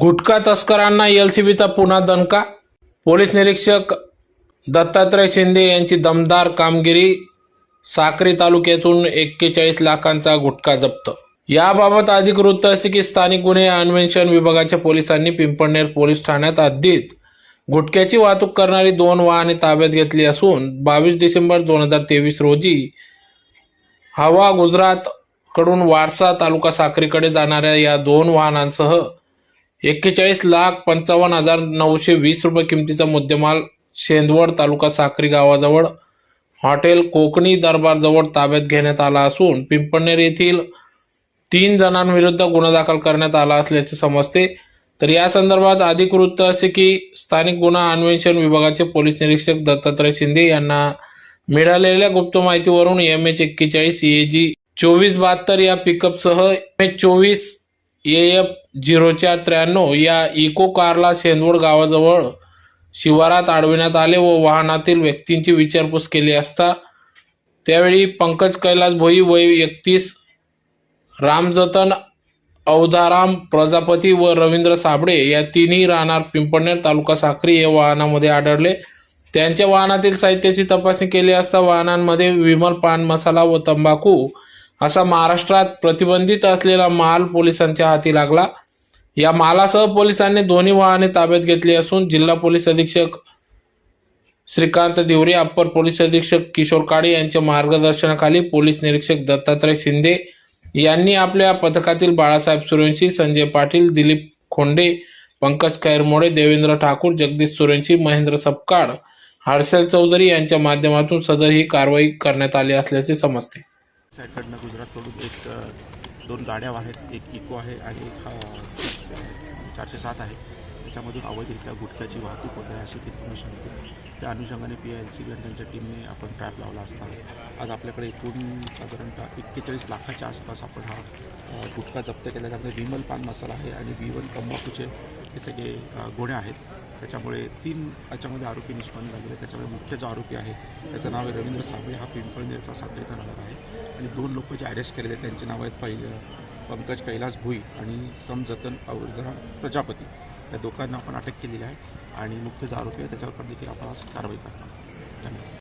गुटखा तस्करांना एलसीबीचा पुन्हा दणका? पोलीस निरीक्षक दत्तात्रय शिंदे यांची दमदार कामगिरी साक्री तालुक्यातून एक्केचाळीस लाखांचा गुटखा जप्त. याबाबत अधिक वृत्त असे की स्थानिक गुन्हे अन्वेषण विभागाच्या पोलिसांनी पिंपळनेर पोलीस ठाण्यात हद्दीत गुटख्याची वाहतूक करणारी दोन वाहने ताब्यात घेतली असून बावीस डिसेंबर दोन हजार तेवीस रोजी हवा गुजरात कडून वारसा तालुका साक्रीकडे जाणाऱ्या या दोन वाहनांसह एक्केचाळीस लाख पंचावन्न हजार नऊशे वीस रुपये किमतीचा मुद्देमाल शेंदवड तालुका साक्री गावाजवळ. हॉटेल कोकणी दरबारजवळ ताब्यात घेण्यात आला असून पिंपळनेर येथील तीन जणांविरुद्ध गुन्हा दाखल करण्यात आला असल्याचे समजते. तर या संदर्भात अधिक वृत्त असे की स्थानिक गुन्हा अन्वेषण विभागाचे पोलीस निरीक्षक दत्तात्रय शिंदे यांना मिळालेल्या गुप्त माहितीवरून एम एच एक्केचाळीस ए जी चोवीस बहात्तर या पिकअपसह एम एच चोवीस एफ झिरोच्या त्र्याण्णव या इको कारला शेंदवड गावाजवळ शिवारात अडविण्यात आले व वाहनातील व्यक्तींची विचारपूस केली असता त्यावेळी पंकज कैलास भोई वय एकतीस रामजतन अवधाराम प्रजापती व रवींद्र साबळे या तिन्ही राहणार पिंपळनेर तालुका साखरी या वाहनामध्ये आढळले. त्यांच्या वाहनातील साहित्याची तपासणी केली असता वाहनांमध्ये विमल पान मसाला व तंबाखू असा महाराष्ट्रात प्रतिबंधित असलेला माल पोलिसांच्या हाती लागला. या मालासह पोलिसांनी दोन्ही वाहने ताब्यात घेतली असून जिल्हा पोलीस अधीक्षक श्रीकांत दिवरे अप्पर पोलीस अधीक्षक किशोर काळे यांच्या मार्गदर्शनाखाली पोलीस निरीक्षक दत्तात्रय शिंदे यांनी आपल्या पथकातील बाळासाहेब सुरेंशी संजय पाटील दिलीप खोंडे पंकज खैरमोडे देवेंद्र ठाकूर जगदीश सुरेंशी महेंद्र सपकाळ हर्षल चौधरी यांच्या माध्यमातून सदर ही कारवाई करण्यात आली असल्याचे समजते. साईडकडनं गुजरातकडून एक दोन गाड्या आहेत. एक इको आहे आणि एक चारशे सात आहे. त्याच्यामधून अवैधरित्या गुटख्याची वाहतूक होते अशी इन्फॉर्मेशन होती त्या अनुषंगाने पी एल सी आणि त्यांच्या टीमने आपण ट्रॅप लावला असता. आज आपल्याकडे एकूण साधारणतः एक्केचाळीस लाखाच्या आसपास आपण हा गुटखा जप्त केला त्यामध्ये विमल पान मसाला आहे आणि विमल तंबाखूचे हे सगळे गोड्या गोण्या आहेत. त्याच्यामुळे तीन याच्यामध्ये आरोपी निष्पन्न झालेले आहेत. त्याच्यामध्ये मुख्य जो आरोपी आहे त्याचं नाव आहे रवींद्र साबळे. हा पिंपळनेरचा साखरेचा नंबर आहे. आणि दोन लोक जे अरेस्ट केलेले आहेत त्यांचे नाव आहेत पहिलं पंकज कैलास भुई आणि समजतन अवधरा प्रजापती. या दोघांना आपण अटक केलेली आहे. आणि मुख्य जो आरोपी आहे त्याच्यावर पण देखील आपण आज कारवाई करणार धन्यवाद.